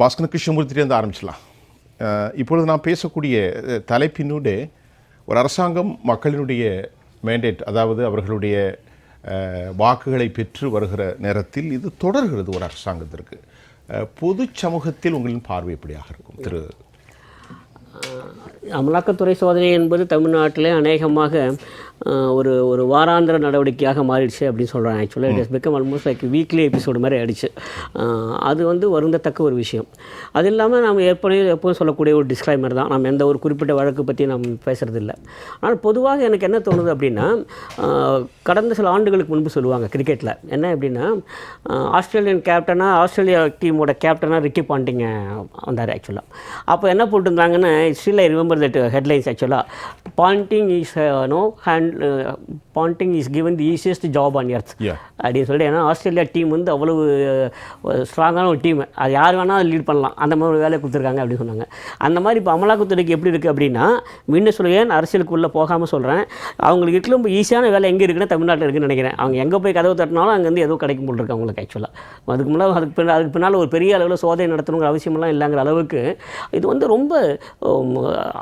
பாஸ்கன கிருஷ்ணமூர்த்தியிலேருந்து ஆரம்பிச்சலாம் இப்பொழுது நான் பேசக்கூடிய தலைப்பினூடே ஒரு அரசாங்கம் மக்களினுடைய மேண்டேட் அதாவது அவர்களுடைய வாக்குகளை பெற்று வருகிற நேரத்தில் இது தொடர்கிறது ஒரு அரசாங்கத்திற்கு. பொது சமூகத்தில் உங்களின் பார்வை எப்படியாக இருக்கும் திரு? அமலாக்கத்துறை சோதனை என்பது தமிழ்நாட்டில் அநேகமாக ஒரு ஒரு வாராந்திர நடவடிக்கையாக மாறிடுச்சு அப்படின்னு சொல்கிறாங்க ஆக்சுவலாக it is become almost like weekly episode மாதிரி ஆயிடுச்சு. அஹ், அது வந்து வருந்தத்தக்க ஒரு விஷயம். அது இல்லாமல் நம்ம ஏற்கனவே எப்போதும் சொல்லக்கூடிய ஒரு டிஸ்க்ளைமர் தான். நம்ம எந்த ஒரு குறிப்பிட்ட வழக்கு பற்றி நம்ம பேசுகிறதில்ல ஆனால் பொதுவாக எனக்கு என்ன தோணுது அப்படின்னா கடந்த சில ஆண்டுகளுக்கு முன்பு சொல்லுவாங்க கிரிக்கெட்டில் என்ன அப்படின்னா ஆஸ்திரேலியன் கேப்டனாக ஆஸ்திரேலியா டீமோட கேப்டனாக ரிக்கி பாண்டிங்க வந்தார் ஆக்சுவலாக அப்போ என்ன போட்டிருந்தாங்கன்னு still I remember that headlines ஆக்சுவலாக Ponting is no hand Ponting is given the easiest job on earth. அப்படின்னு சொல்லிட்டு ஏன்னா ஆஸ்திரேலியா டீம் வந்து அவ்வளவு ஸ்ட்ராங்கான ஒரு டீம் அது யார் வேணால் லீட் பண்ணலாம். அந்த மாதிரி ஒரு வேலையை கொடுத்துருக்காங்க அப்படின்னு சொன்னாங்க. அந்த மாதிரி இப்போ அமலாக்கத்துறைக்கு எப்படி இருக்குது அப்படின்னா மீண்டும் சொல்லுவேன் அரசியலுக்குள்ளே போகாமல் சொல்கிறேன் அவங்களுக்கு இருக்கிற ரொம்ப ஈஸியான வேலை எங்கே இருக்குன்னா தமிழ்நாட்டில் இருக்குன்னு நினைக்கிறேன். அவங்க எங்கே போய் கதவு தட்டினாலும் அங்கேருந்து எதுவும் கிடைக்கும் போல் இருக்கு அவங்களுக்கு ஆக்சுவலாக அதுக்கு முன்னாடி அதுக்கு பின்னால் அதுக்கு பின்னால் ஒரு பெரிய அளவில் சோதனை நடத்தணுங்கிற அவசியமெல்லாம் இல்லைங்கிற அளவுக்கு இது வந்து ரொம்ப உம்,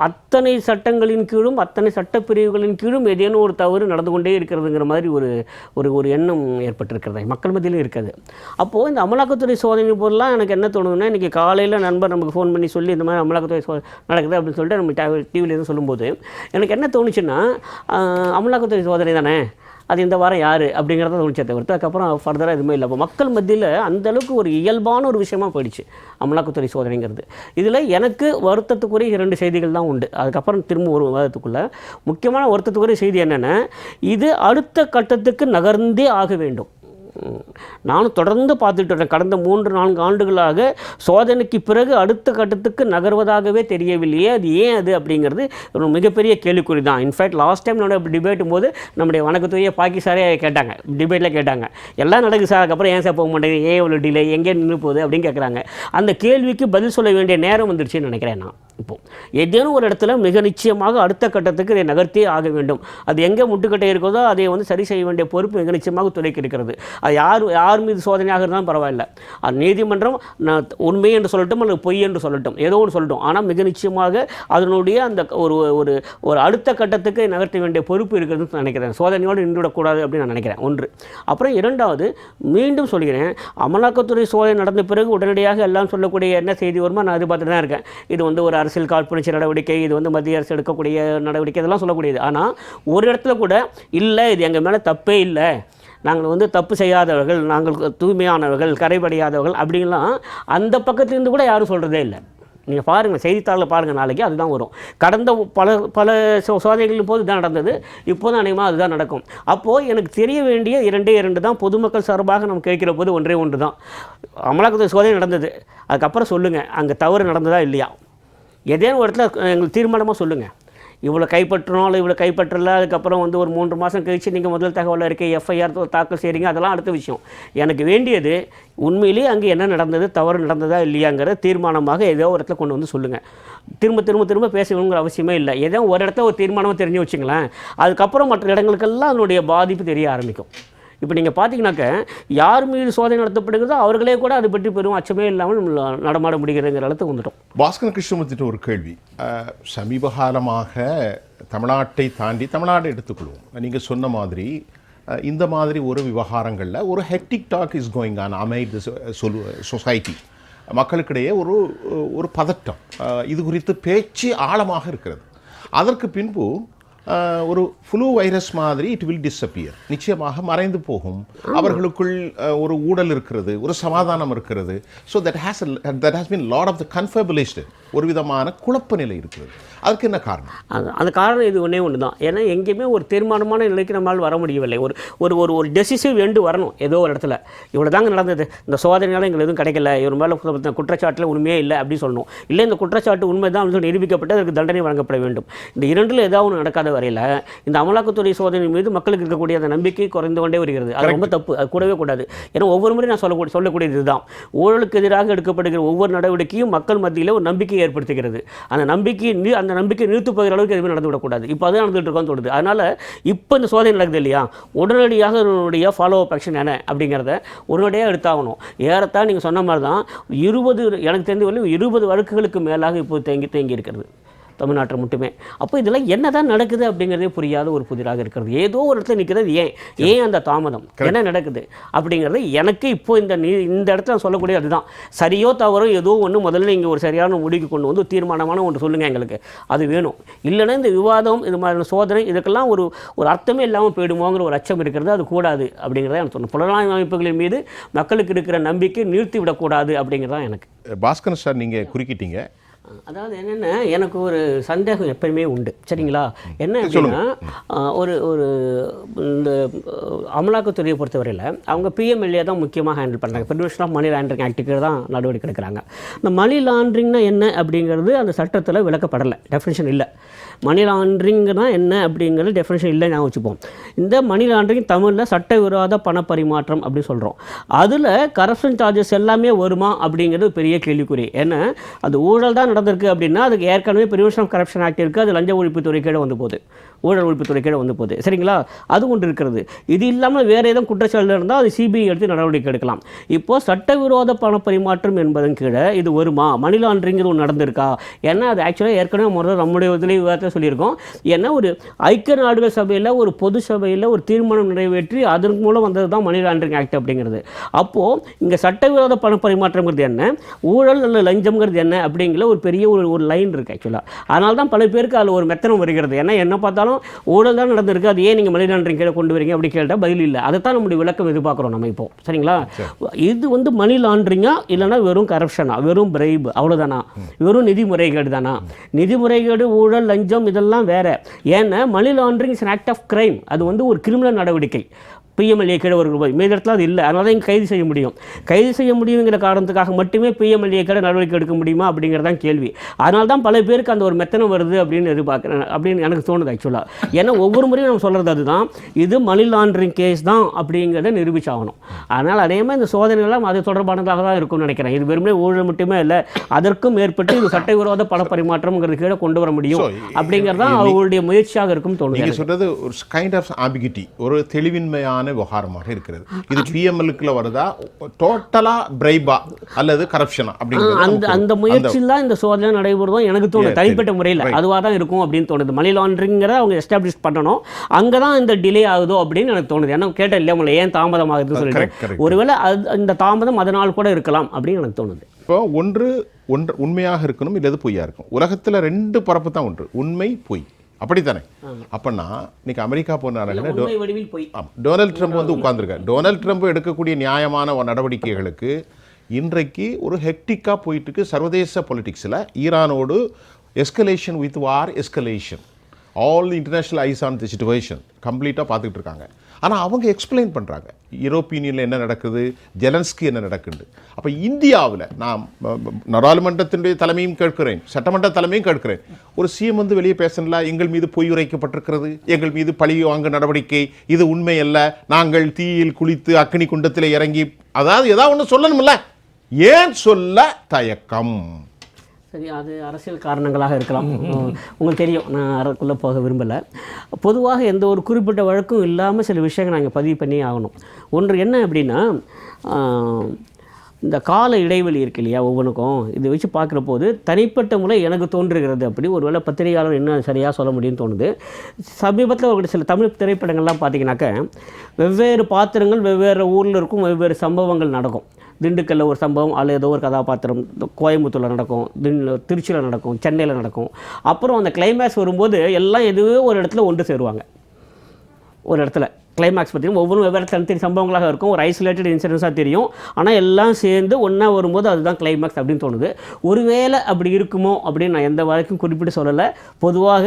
அத்தனை சட்டங்களின் கீழும் அத்தனை சட்டப்பிரிவுகளின் கீழும் ஏதேனும் ஒரு தவறு நடந்து கொண்டே இருக்கிறதுங்கிற மாதிரி ஒரு ஒரு ஒரு எண்ணம் ஏற்பட்டிருக்கிறது. மக்கள் மத்தியிலும் இருக்காது. அப்போது இந்த அமலாக்கத்துறை சோதனை போதெல்லாம் எனக்கு என்ன தோணுதுன்னா இன்றைக்கி காலையில் நண்பர் நமக்கு ஃபோன் பண்ணி சொல்லி இந்த மாதிரி அமலாக்கத்துறை சோ நடக்குது அப்படின்னு சொல்லிட்டு நம்ம டிவியில் எதுவும் சொல்லும்போது எனக்கு என்ன தோணுச்சுன்னா அமலாக்கத்துறை சோதனை தானே? அது இந்த வாரம் யார் அப்படிங்கிறத தோணுச்சே தவிர்த்து அதுக்கப்புறம் ஃபர்தராக எதுவுமே இல்லை. அப்போ மக்கள் மத்தியில் அந்த அளவுக்கு ஒரு இயல்பான ஒரு விஷயமா போயிடுச்சு அமலாக்கத்துறை சோதனைங்கிறது. இதில் எனக்கு வருத்தத்துக்குரிய இரண்டு செய்திகள் தான் உண்டு. அதுக்கப்புறம் திரும்ப ஒரு விவாதத்துக்குள்ளே. முக்கியமான வருத்தத்துக்குரிய செய்தி என்னென்னா இது அடுத்த கட்டத்துக்கு நகர்ந்தே ஆக வேண்டும். நானும் தொடர்ந்து பார்த்துட்டு வரேன் கடந்த மூன்று நான்கு ஆண்டுகளாக சோதனைக்கு பிறகு அடுத்த கட்டத்துக்கு நகர்வதாகவே தெரியவில்லையே. அது ஏன் அது அப்படிங்கிறது ஒரு மிகப்பெரிய கேள்விக்குறி தான். இன்ஃபேக்ட் லாஸ்ட் டைம் நம்மளோட டிபேட்டும் போது நம்முடைய வணக்கத்துறையை பாக்கி சாரே கேட்டாங்க. டிபேட்டில் கேட்டாங்க. எல்லாம் நடக்குது சார் அதுக்கப்புறம் ஏன் சார் போக மாட்டேங்குது? ஏன் இவ்வளோ டிலே எங்கே நின்று போகுது? அப்படின்னு கேட்குறாங்க அந்த கேள்விக்கு பதில் சொல்ல வேண்டிய நேரம் வந்துருச்சுன்னு நினைக்கிறேன் நான். இப்போது ஏதேனும் ஒரு இடத்துல மிக நிச்சயமாக அடுத்த கட்டத்துக்கு இதை நகர்த்தே ஆக வேண்டும். அது எங்கே முட்டுக்கட்டை இருக்கிறதோ அதை வந்து சரி செய்ய வேண்டிய பொறுப்பு மிக நிச்சயமாக துறைக்கு இருக்கிறது. அது யார் யார் மீது சோதனையாக இருந்தாலும் பரவாயில்ல. அது நீதிமன்றம் நான் உண்மை என்று சொல்லட்டும் அல்லது பொய் என்று சொல்லட்டும் ஏதோ ஒன்று சொல்லட்டும். ஆனால் மிக நிச்சயமாக அதனுடைய அந்த ஒரு ஒரு ஒரு அடுத்த கட்டத்துக்கு நகர்த்த வேண்டிய பொறுப்பு இருக்கிறதுன்னு நினைக்கிறேன். சோதனையோடு நின்றுவிடக்கூடாது அப்படின்னு நான் நினைக்கிறேன். ஒன்று. அப்புறம் இரண்டாவது மீண்டும் சொல்கிறேன் அமலாக்கத்துறை சோதனை நடந்த பிறகு உடனடியாக எல்லாம் சொல்லக்கூடிய என்ன செய்தி வருமோ நான் எதிர்பார்த்துட்டு தான் இருக்கேன். இது வந்து ஒரு அரசியல் காழ்ப்புணர்ச்சி நடவடிக்கை இது வந்து மத்திய அரசு எடுக்கக்கூடிய நடவடிக்கை இதெல்லாம் சொல்லக்கூடியது. ஆனால் ஒரு இடத்துல கூட இல்லை இது எங்கள் மேலே தப்பே இல்லை. நாங்கள் வந்து தப்பு செய்யாதவர்கள் நாங்கள் தூய்மையானவர்கள் கரைபடியாதவர்கள் அப்படின்லாம் அந்த பக்கத்துலேருந்து கூட யாரும் சொல்கிறதே இல்லை. நீங்கள் பாருங்கள் செய்தித்தாளில் பாருங்கள் நாளைக்கு அதுதான் வரும். கடந்த பல பல சோ- சோதனைகளின் போது தான் நடந்தது. இப்போது அநேகமாக அதுதான் நடக்கும். அப்போது எனக்கு தெரிய வேண்டிய இரண்டே இரண்டு தான் பொதுமக்கள் சார்பாக நம்ம கேட்கிற போது ஒன்றே ஒன்று தான். அமலாக்கத்துறை சோதனை நடந்தது. அதுக்கப்புறம் சொல்லுங்கள் அங்கே தவறு நடந்ததா இல்லையா? ஏதேனும் ஒரு இடத்துல எங்களுக்கு தீர்மானமாக சொல்லுங்கள் இவ்வளோ கைப்பற்றணும் இல்லை இவ்வளோ கைப்பற்றல அதுக்கப்புறம் வந்து ஒரு மூன்று மாதம் கழித்து நீங்கள் முதல் தகவல் அறிக்கை எஃப்ஐஆர் தாக்கல் செய்கிறீங்க அதெல்லாம் அடுத்த விஷயம். எனக்கு வேண்டியது உண்மையிலேயே அங்கே என்ன நடந்தது தவறு நடந்ததா இல்லையாங்கிற தீர்மானமாக ஏதோ ஒரு இடத்துல கொண்டு வந்து சொல்லுங்கள் திரும்ப திரும்ப திரும்ப பேசணுங்கிற அவசியமே இல்லை. ஏதோ ஒரு இடத்துல ஒரு தீர்மானமாக தெரிஞ்சு வச்சுங்களேன். அதுக்கப்புறம் மற்ற இடங்களுக்கெல்லாம் அதனுடைய பாதிப்பு தெரிய ஆரம்பிக்கும். இப்போ நீங்கள் பார்த்தீங்கன்னாக்க யார் மீது சோதனை நடத்தப்படுகிறதோ அவர்களே கூட அதை பற்றி பெரும் அச்சமே இல்லாமல் நடமாட முடிகிறங்கிற அளவுக்கு வந்துட்டோம். பாஸ்கர் கிருஷ்ணமூர்த்திட்ட ஒரு கேள்வி. சமீபகாலமாக சமீப காலமாக தமிழ்நாட்டை தாண்டி தமிழ்நாடு எடுத்துக்கொள்வோம். நீங்கள் சொன்ன மாதிரி இந்த மாதிரி ஒரு விவகாரங்களில் ஒரு hectic talk is going on amid சொல் சொசைட்டி மக்களுக்கிடையே ஒரு ஒரு பதட்டம். இது குறித்து பேச்சு ஆழமாக இருக்கிறது. அதற்கு பின்பு ஒரு ஃப்ளூ வைரஸ் மாதிரி இட் வில் டிஸ்அப்பியர் நிச்சயமாக மறைந்து போகும். அவர்களுக்குள் ஒரு ஊழல் இருக்கிறது ஒரு சமாதானம் இருக்கிறது. So that has that has been lot of the confabulation ஒரு விதமான குழப்ப நிலை இருக்கிறது. அதுக்கு என்ன காரணம்? அந்த காரணம் இது ஒன்றே ஒன்று தான் ஏன்னா எங்கேயுமே ஒரு தீர்மானமான நிலைக்கு நம்மளால் வர முடியவில்லை. ஒரு ஒரு ஒரு ஒரு டெசிசிவ் எண்டு வரணும் ஏதோ ஒரு இடத்துல. இவ்வளோ தாங்க நடந்தது. இந்த சோதனையால் எங்களுக்கு எதுவும் கிடைக்கல. இவர் மேலே குற்றச்சாட்டில் உண்மையே இல்லை அப்படின்னு சொல்லணும். இல்லை இந்த குற்றச்சாட்டு உண்மை தான் நிரூபிக்கப்பட்டு அதற்கு தண்டனை வழங்கப்பட வேண்டும். இந்த இரண்டில் ஏதாவது ஒன்று நடக்காத பொறுத்தவரையில் இந்த அமலாக்கத்துறை சோதனை மீது மக்களுக்கு இருக்கக்கூடிய அந்த நம்பிக்கை குறைந்து கொண்டே வருகிறது. அது ரொம்ப தப்பு. அது கூடவே கூடாது. ஏன்னா ஒவ்வொரு முறையும் நான் சொல்லக்கூடிய சொல்லக்கூடியது இதுதான். ஊழலுக்கு எதிராக எடுக்கப்படுகிற ஒவ்வொரு நடவடிக்கையும் மக்கள் மத்தியில் ஒரு நம்பிக்கையை ஏற்படுத்துகிறது. அந்த நம்பிக்கை நீ அந்த நம்பிக்கை நிறுத்து போகிற அளவுக்கு எதுவுமே நடந்து விடக்கூடாது இப்போ அதுதான் நடந்துகிட்டு இருக்கோம்னு தோணுது. அதனால் இப்போ இந்த சோதனை நடக்குது இல்லையா? உடனடியாக இதனுடைய ஃபாலோ அப் ஆக்ஷன் என்ன? அப்படிங்கிறத உடனடியாக எடுத்தாகணும். ஏறத்தான் நீங்கள் சொன்ன மாதிரி தான் இருபது எனக்கு தெரிந்த வரையும் இருபது வழக்குகளுக்கு மேலாக இப்போ தேங்கி தேங்கி இருக்கிறது. தமிழ்நாட்டில் மட்டுமே. அப்போ இதெல்லாம் என்ன தான் நடக்குது அப்படிங்கிறதே புரியாத ஒரு புதிராக இருக்கிறது. ஏதோ ஒரு இடத்துல நிற்கிறது ஏன்? ஏன் அந்த தாமதம்? என்ன நடக்குது? அப்படிங்கிறது எனக்கு இப்போ இந்த இந்த இடத்துல சொல்லக்கூடிய அதுதான். சரியோ தவறோ ஏதோ ஒன்று முதல்ல நீங்கள் ஒரு சரியான முடிவுக்கு கொண்டு வந்து தீர்மானமான ஒன்று சொல்லுங்கள் எங்களுக்கு. அது வேணும். இல்லைன்னா இந்த விவாதம் இது மாதிரி சோதனை இதுக்கெல்லாம் ஒரு ஒரு அர்த்தமே இல்லாமல் போயிடுமோங்கிற ஒரு அச்சம் இருக்கிறது. அது கூடாது அப்படிங்கிறத எனக்கு சொன்னேன் புலனாய்வு அமைப்புகளின் மீது மக்களுக்கு இருக்கிற நம்பிக்கை நிறுத்தி விடக்கூடாது அப்படிங்கிறதான் எனக்கு. பாஸ்கர் சார் நீங்கள் குறுக்கிட்டீங்க. அதாவது என்னென்ன எனக்கு ஒரு சந்தேகம் எப்பயுமே உண்டு. சரிங்களா? என்ன அப்படின்னா ஒரு ஒரு இந்த அமலாக்கத்துறையை பொறுத்தவரையில் அவங்க பிஎம்எல்ஏ தான் முக்கியமாக ஹேண்டில் பண்ணுறாங்க ப்ரிவென்ஷன் ஆஃப் மணி லாண்டரிங் ஆக்டுக்கு தான் நடவடிக்கை எடுக்கிறாங்க. இந்த மணி லாண்டரிங்னா என்ன அப்படிங்கிறது அந்த சட்டத்தில் விளக்கப்படலை. டெஃபினேஷன் இல்லை. மணி லாண்ட்ரிங்னா என்ன அப்படிங்கிறது டெஃபினேஷன் இல்லை ஞாபகம் வச்சுப்போம். இந்த மணி லாண்டரிங் தமிழில் சட்டவிரோத பண பரிமாற்றம் அப்படின்னு சொல்கிறோம் அதில் கரப்ஷன் சார்ஜஸ் எல்லாமே வருமா அப்படிங்கிறது பெரிய கேள்விக்குறி. ஏன்னா அது ஊழல் தான் நடந்திருக்கு அப்படின்னா அதுக்கு ஏற்கனவே ப்ரிவென்ஷன் ஆஃப் கரப்ஷன் ஆக்ட் இருக்குது அது லஞ்ச ஒழிப்புத்துறை கீழே வந்து போகுது. ஊழல் ஒழிப்புத்துறை கீழே வந்து போகுது. சரிங்களா? அது ஒன்று இருக்கிறது. இது இல்லாமல் வேறு எதுவும் குற்றச்சாட்டு இருந்தால் அது சிபிஐ எடுத்து நடவடிக்கை எடுக்கலாம். இப்போது சட்டவிரோத பண பரிமாற்றம் என்பதன் கீழே இது வருமா? மணி லாண்டரிங் ஒன்று நடந்திருக்கா? ஏன்னா அது ஆக்சுவலாக ஏற்கனவே முதல்ல நம்முடைய இதிலே விவாதத்தை சொல்லியிருக்கோம். ஏன்னா ஒரு ஐக்கிய நாடுகள் சபையில் ஒரு பொது சபையில் ஒரு தீர்மானம் நிறைவேற்றி அதன் மூலம் வந்தது தான் மணி லாண்டரிங் ஆக்ட் அப்படிங்கிறது. அப்போது இங்கே சட்டவிரோத பண பரிமாற்றங்கிறது என்ன? ஊழல் அல்ல லஞ்சம்ங்கிறது என்ன? அப்படிங்கிற ஒரு பெரிய ஒரு ஒரு லைன் இருக்குது ஆக்சுவலாக அதனால தான் பல பேருக்கு அதில் ஒரு மெத்தனம் வருகிறது. ஏன்னா என்ன பார்த்தாலும் ஊழல் தான் நடந்திருக்கு. அது ஏன் நீங்கள் மணி லாண்டரிங் கீழே கொண்டு வரீங்க அப்படி கேட்டால் பதில் இல்லை. அதை தான் நம்முடைய விளக்கம் எதிர்பார்க்குறோம் நம்ம இப்போ. சரிங்களா? இது வந்து மணி லாண்டரிங்கா இல்லைன்னா வெறும் கரப்ஷனா? வெறும் பிரைப். அவ்வளோதானா வெறும் நிதி முறைகேடு தானா? நிதி முறைகேடு ஊழல் லஞ்சம் இதெல்லாம் வேற. ஏன்னா money laundering is act of crime அது வந்து ஒரு கிரிமினல் நடவடிக்கை. பிஎம்எல்ஏ கீழே ஒரு ரூபாய் மீதி இடத்துல அது இல்லை. அதனால தான் கைது செய்ய முடியும். கைது செய்ய முடியுங்கிற காரணத்துக்காக மட்டுமே பிஎம்எல்ஏ கீழே நடவடிக்கை எடுக்க முடியுமா அப்படிங்கிறதான் கேள்வி. அதனால தான் பல பேருக்கு அந்த ஒரு மெத்தனம் வருது அப்படின்னு எதிர்பார்க்குறேன். அப்படின்னு எனக்கு தோணுது ஆக்சுவலாக ஏன்னா ஒவ்வொரு முறையும் நம்ம சொல்கிறது அதுதான். இது மணி லாண்டரிங் கேஸ் தான் அப்படிங்கிறத நிரூபிச்சாகணும். அதனால் அதே மாதிரி இந்த சோதனைகள்லாம் அது தொடர்பானதாக தான் இருக்கும்னு நினைக்கிறேன். இது வெறுமனே ஊழல் மட்டுமே இல்லை. அதற்கும் மேற்பட்டு இது சட்டவிரோத பண பரிமாற்றம்ங்கிறது கீழே கொண்டு வர முடியும் அப்படிங்கிறது தான் அவர்களுடைய முயற்சியாக இருக்கும் தோணுது நீங்க சொல்றது ஒரு கைண்ட் ஆஃப் ஆம்பிகிட்டி ஒரு தெளிவின்மையான விவகாரமாக இருக்கிறது. இது பிஎம்எல்க்குள்ள வருதா? டோட்டலா பிரைபா அல்லது கரப்ஷனா அப்படிங்கிறது அந்த அந்த முயற்சியில் தான் இந்த சோதனை நடைபெறுதும் எனக்கு தோணுது. Yeah, தனிப்பட்ட முறையில் அதுவாக தான் இருக்கும் அப்படின்னு தோணுது. மணி லாண்டரிங்கிறத அவங்க எஸ்டாப்ளிஷ் பண்ணணும். அங்கே தான் இந்த டிலே ஆகுதோ அப்படின்னு எனக்கு தோணுது. ஏன்னா கேட்டேன் இல்லையா உங்களை? ஏன் தாமதம் ஆகுதுன்னு சொல்லிட்டு. ஒருவேளை அது இந்த தாமதம் அதனால் கூட இருக்கலாம் அப்படின்னு எனக்கு தோணுது. இப்போ ஒன்று ஒன்று உண்மையாக இருக்கணும் இல்லது பொய்யா இருக்கும் உலகத்துல ரெண்டு பரப்பு தான் ஒன்று. உண்மை பொய். அப்படித்தானே? அப்பன்னா இன்னைக்கு அமெரிக்கா போன நாடுகளில் உண்மை வடிவில் போய். ஆமாம் டொனால்ட் ட்ரம்ப் வந்து உட்கார்ந்திருக்காரு. டொனால்ட் ட்ரம்ப் எடுக்கக்கூடிய நியாயமான நடவடிக்கைகளுக்கு இன்றைக்கு ஒரு ஹெக்டிக்காக போயிட்டு இருக்கு சர்வதேச பொலிட்டிக்ஸில் ஈரானோடு escalation with war escalation all international eyes on the situation கம்ப்ளீட்டாக பார்த்துக்கிட்டு இருக்காங்க. ஆனால் அவங்க எக்ஸ்பிளைன் பண்ணுறாங்க யூரோப்பியனில் என்ன நடக்குது? ஜெலன்ஸ்கி என்ன நடக்குது? அப்போ இந்தியாவில் நான் நாடாளுமன்றத்தினுடைய தலைமையும் கேட்கிறேன். சட்டமன்ற தலைமையும் கேட்கிறேன். ஒரு சிஎம் வந்து வெளியே பேசல எங்கள் மீது பொய் உரைக்கப்பட்டிருக்கிறது. எங்கள் மீது பழி வாங்க நடவடிக்கை. இது உண்மை அல்ல நாங்கள் தீயில் குளித்து அக்னி குண்டத்தில் இறங்கி அதாவது ஏதாவது ஒன்று சொல்லணும்ல? ஏன் சொல்ல தயக்கம்? சரி அது அரசியல் காரணங்களாக இருக்கலாம். உங்களுக்கு தெரியும் நான் அதற்குள்ளே போக விரும்பலை. பொதுவாக எந்த ஒரு குறிப்பிட்ட வழக்கும் இல்லாமல் சில விஷயங்கள் நாங்கள் பதிவு பண்ணி ஆகணும். ஒன்று என்ன அப்படின்னா இந்த கால இடைவெளி இருக்கு இல்லையா ஒவ்வொன்றுக்கும் இதை வச்சு பார்க்குற போது தனிப்பட்ட முறை எனக்கு தோன்றுகிறது அப்படி ஒருவேளை பத்திரிகையாளர் என்ன சரியாக சொல்ல முடியும்னு தோணுது. சமீபத்தில் ஒரு சில தமிழ் திரைப்படங்கள்லாம் பார்த்தீங்கன்னாக்க வெவ்வேறு பாத்திரங்கள் வெவ்வேறு ஊரில் இருக்கும் வெவ்வேறு சம்பவங்கள் நடக்கும். திண்டுக்கல்ல ஒரு சம்பவம் அல்லது ஏதோ ஒரு கதாபாத்திரம் கோயம்புத்தூரில் நடக்கும் திண் திருச்சியில் நடக்கும் சென்னையில் நடக்கும். அப்புறம் அந்த கிளைமேக்ஸ் வரும்போது எல்லாம் எதுவே ஒரு இடத்துல ஒன்று சேருவாங்க. ஒரு இடத்துல. கிளைமேக்ஸ் பார்த்தீங்கன்னா ஒவ்வொரு வெவ்வேறு தனித்தனி சம்பவங்களாக இருக்கும். ஒரு ஐசோலேட்டட் இன்சிடென்ஸாக தெரியும். ஆனால் எல்லாம் சேர்ந்து ஒன்றா வரும்போது அதுதான் கிளைமேக்ஸ் அப்படின்னு தோணுது. ஒருவேளை அப்படி இருக்குமோ அப்படின்னு நான் எந்த வழக்கும் குறிப்பிட்டு சொல்லலை. பொதுவாக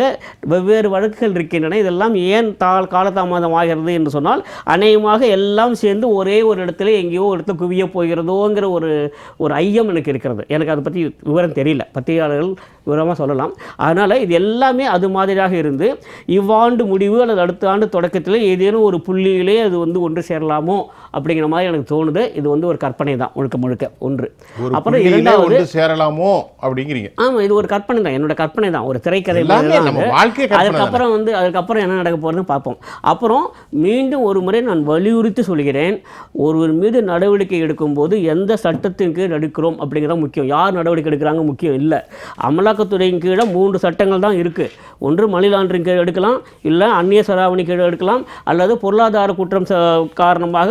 வெவ்வேறு வழக்குகள் இருக்கின்றன. இதெல்லாம் ஏன் தாள் காலதாமதம் ஆகிறது என்று சொன்னால் அநேகமாக எல்லாம் சேர்ந்து ஒரே ஒரு இடத்துல எங்கேயோ ஒரு இடத்துல குவிய போகிறதோங்கிற ஒரு ஒரு ஐயம் எனக்கு இருக்கிறது. எனக்கு அதை பற்றி விவரம் தெரியல. பத்திரிகையாளர்கள் விவரமாக சொல்லலாம். அதனால் இது எல்லாமே அது மாதிரியாக இருந்து இவ்வாண்டு முடிவு அல்லது அடுத்த ஆண்டு தொடக்கத்தில் ஏதேனும் ஒரு புள்ளியிலே அது வந்து ஒன்று சேரலாமோ அப்படிங்கிற மாதிரி எனக்கு தோணுது. இது வந்து ஒரு கற்பனை தான் முழுக்க முழுக்க. ஒன்று. அப்புறம் இரண்டாவது சேரலாமோ அப்படிங்கிறீங்க. ஆமாம் இது ஒரு கற்பனை தான் என்னோட கற்பனை தான். ஒரு திரைக்கதை. அதுக்கப்புறம் வந்து அதுக்கப்புறம் என்ன நடக்க போகிறதுன்னு பார்ப்போம். அப்புறம் மீண்டும் ஒரு முறை நான் வலியுறுத்தி சொல்கிறேன் ஒருவர் மீது நடவடிக்கை எடுக்கும்போது எந்த சட்டத்தின் கீழ் எடுக்கிறோம் அப்படிங்கிறது முக்கியம். யார் நடவடிக்கை எடுக்கிறாங்க முக்கியம் இல்லை. அமலாக்கத்துறையின் கீழே மூன்று சட்டங்கள் தான் இருக்குது ஒன்று மணி லாண்டரிங் கீழ் எடுக்கலாம் இல்லை அந்நிய செலாவணி கீழ் எடுக்கலாம் அல்லது பொருளாதார குற்றம் காரணமாக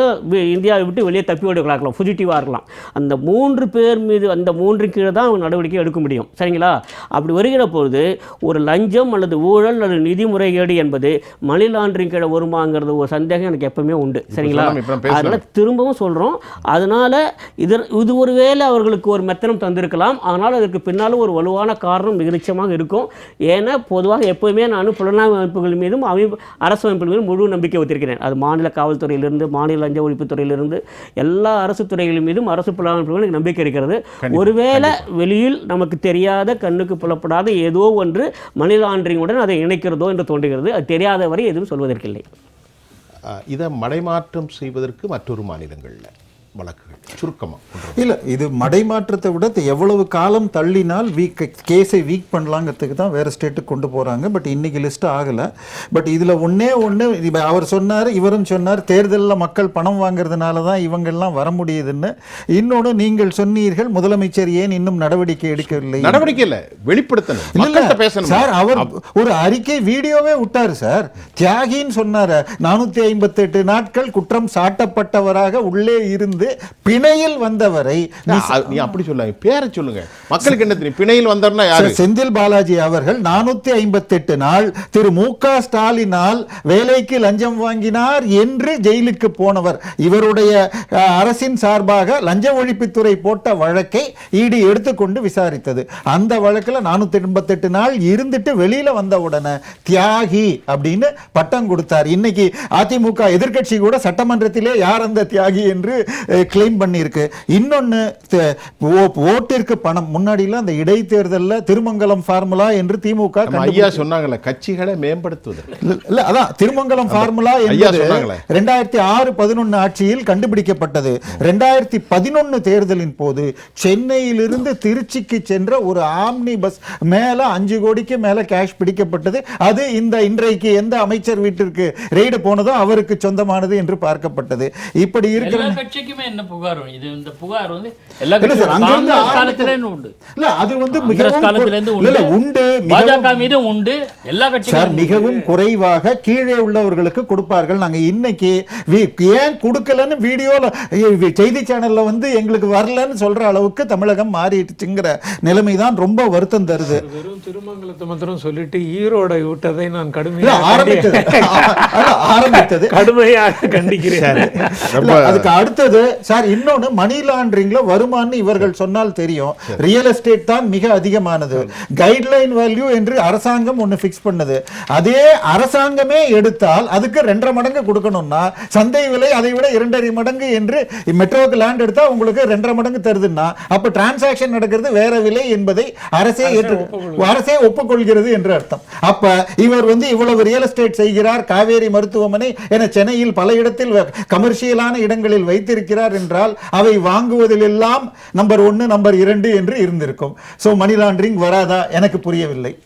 இந்தியாவை விட்டு வெளியே தப்பி ஓடுகளாக இருக்கலாம். ஃபுஜிட்டிவாக இருக்கலாம். அந்த மூன்று பேர் மீது அந்த மூன்று கீழே தான் அவங்க நடவடிக்கை எடுக்க முடியும். சரிங்களா? அப்படி வருகிற பொழுது ஒரு லஞ்சம் அல்லது ஊழல் அல்லது நிதி முறைகேடு என்பது மணி லாண்டரிங் கீழே வருமாங்கிறது ஒரு சந்தேகம் எனக்கு எப்பவுமே உண்டு. சரிங்களா. அதனால் திரும்பவும் சொல்கிறோம் அதனால் இது இது ஒருவேளை அவர்களுக்கு ஒரு மெத்தனம் தந்திருக்கலாம். ஆனால் அதற்கு பின்னால் ஒரு வலுவான காரணம் மிக நிச்சயமாக இருக்கும். ஏன்னா பொதுவாக எப்போவுமே நான் புலனாய்வு அமைப்புகள் மீதும் அமைப்பு அரசு அமைப்புகள் மீதும் முழு நம்பிக்கை வைத்திருக்கிறேன். அது மாநில காவல்துறையிலிருந்து மாநில லஞ்ச ஒழிப்புத் துறையிலிருந்து எல்லா அரசு துறைகள் மீதும் அரசு புலனாய்வு எனக்கு நம்பிக்கை இருக்கிறது. ஒருவேளை வெளியில் நமக்கு தெரியாத கண்ணுக்கு புலப்படாத ஏதோ ஒன்று மணி லாண்டரிங்குடன் அதை இணைக்கிறதோ என்று தோன்றுகிறது. அது தெரியாத வரை எதுவும் சொல்வதற்கில்லை. இதை மடைமாற்றம் செய்வதற்கு மற்றொரு மாநிலங்கள்ல வழக்குகள் சுருக்கமாக இல்ல இது மடைமாற்றத்தை விட இது எவ்வளவு காலம் தள்ளினால் வீக் கேஸை வீக் பண்ணலாங்கிறதுக்கு தான் வேற ஸ்டேட்டுக்கு கொண்டு போறாங்க. பட் இன்னைக்கு லிஸ்ட் ஆகல. பட் இதுல ஒண்ணே ஒண்ணு இப்ப அவர் சொன்னார் இவரும் சொன்னார் தேர்தலில் மக்கள் பணம் வாங்குறதுனால தான் இவங்கெல்லாம் வர முடியுதுன்னு. இன்னொன்னு நீங்கள் சொன்னீர்கள் முதலமைச்சர் ஏன் இன்னும் நடவடிக்கை எடுக்கவில்லை? நடவடிக்கை இல்லை வெளிப்படுத்தணும். இல்ல. பேசணும்? சார் அவர் ஒரு அறிக்கை வீடியோவே விட்டாரு சார். தியாகின்னு சொன்னாரு நானூத்தி ஐம்பத்தெட்டு நாட்கள் குற்றம் சாட்டப்பட்டவராக உள்ளே இருந்து பிணையில் வந்தவரை நீ அப்படி சொல்லாங்க பேரை சொல்லுங்க. மக்களுக்கு என்ன தெரியும்? பிணையில் வந்தார்னா யாரு? செந்தில் பாலாஜி அவர்கள் நானூத்தி ஐம்பத்தெட்டு நாள் திரு மு க ஸ்டாலினால் வேலைக்கு லஞ்சம் வாங்கினார் என்று ஜெயிலுக்கு போனவர். இவருடைய அரசின் சார்பாக லஞ்ச ஒழிப்புத்துறை போட்ட வழக்கை இடி எடுத்துக்கொண்டு விசாரித்தது. அந்த வழக்குல நானூத்தி எண்பத்தெட்டு நாள் இருந்துட்டு வெளியில வந்த உடனே தியாகி அப்படின்னு பட்டம் கொடுத்தார். இன்னைக்கு அதிமுக எதிர்க்கட்சி கூட சட்டமன்றத்திலே யார் அந்த தியாகி என்று கிளைம் பண்ணியிருக்கு. இன்னொன்னு த- ஓ- ஓட்டிற்கு பணம். முன்னாடிலாம் அந்த இடைத்தேர்தல்ல திருமங்கலம் ஃபார்முலா என்று திமுக ஐயா சொன்னாங்கல்ல கட்சிகளை மேம்படுத்துவதற்கு. இல்ல, அதான் திருமங்கலம் ஃபார்முலா என்பது. ரெண்டாயிரத்தி ஆறு பதினொன்னு ஆட்சியில் கண்டுபிடிக்கப்பட்டது. ரெண்டாயிரத்தி பதினொன்னு தேர்தலின் போது சென்னையிலிருந்து திருச்சிக்கு சென்ற ஒரு ஆம்னி பஸ் மேல அஞ்சு கோடிக்கு மேல கேஷ் பிடிக்கப்பட்டது. அது இந்த இன்றைக்கு எந்த அமைச்சர் வீட்டிற்கு ரெய்டு போனதோ அவருக்கு சொந்தமானது என்று பார்க்கப்பட்டது. இப்படி இருக்கிற எல்லா கட்சிக்குமே என்ன புகார்? வரும்? இது இந்த புகார் வந்து எல்லா இல்ல சார், கட்சியும் அங்கிருந்து காங்கிரஸ் ஆரம்பித்த- காலத்துல இருந்து உண்டு. இல்ல அது வந்து காங்கிரஸ் மிகவும் காலத்துல இருந்து இல்ல, இல்ல, உண்டு மிகவும் பாஜக மீதும் உண்டு. எல்லா சார் கட்சிகளும் மிகவும் குறைவாக கீழே உள்ளவர்களுக்கு கொடுப்பார்கள். நாங்க இன்னைக்கு ஏன் கொடுக்கலன்னு வீடியோல செய்தி சேனல்ல வந்து எங்களுக்கு வரலன்னு சொல்ற அளவுக்கு தமிழகம் மாறிடுச்சுங்கிற நிலைமை தான் ரொம்ப வருத்தம் தருது. வெறும் திருமங்கலத்தை மாத்திரம் சொல்லிட்டு ஈரோட விட்டதை நான் இல்ல, கடுமையாக ஆரம்பித்தது ஆரம்பித்தது. கடுமையாக கண்டிக்கிறேன். அதுக்கு அடுத்தது சார் இன்னொன்னு மணி லாண்டரிங்ல வருமானு இவர்கள் சொன்னால் தெரியும். ரியல் எஸ்டேட் தான் மிக அதிகமானது. கைட்லைன் வேல்யூ என்று அரசாங்கம் ஒன்னு ஃபிக்ஸ் பண்ணது. அதே அரசாங்கமே எடுத்தால் அதுக்கு ரெண்டரை மடங்கு கொடுக்கணும்னா சந்தை விலை அதை விட இரண்டரை மடங்கு என்று மெட்ரோக்கு லேண்ட் எடுத்தா உங்களுக்கு ரெண்டரை மடங்கு தருதுன்னா அப்ப டிரான்சாக்ஷன் நடக்கிறது வேற விலை என்பதை அரசே ஏற்று அரசே ஒப்புக்கொள்கிறது என்று அர்த்தம். அப்ப இவர் வந்து இவ்வளவு ரியல் எஸ்டேட் செய்கிறார் காவேரி மருத்துவமனை என சென்னையில் பல இடத்தில் கமர்ஷியலான இடங்களில் வைத்திருக்கிறார் என்றால் அவை வாங்குவதில் எல்லாம் நம்பர் ஒன்று நம்பர் இரண்டு என்று இருந்திருக்கும். ஸோ மணி லாண்டரிங் வராதா? எனக்கு புரியவில்லை.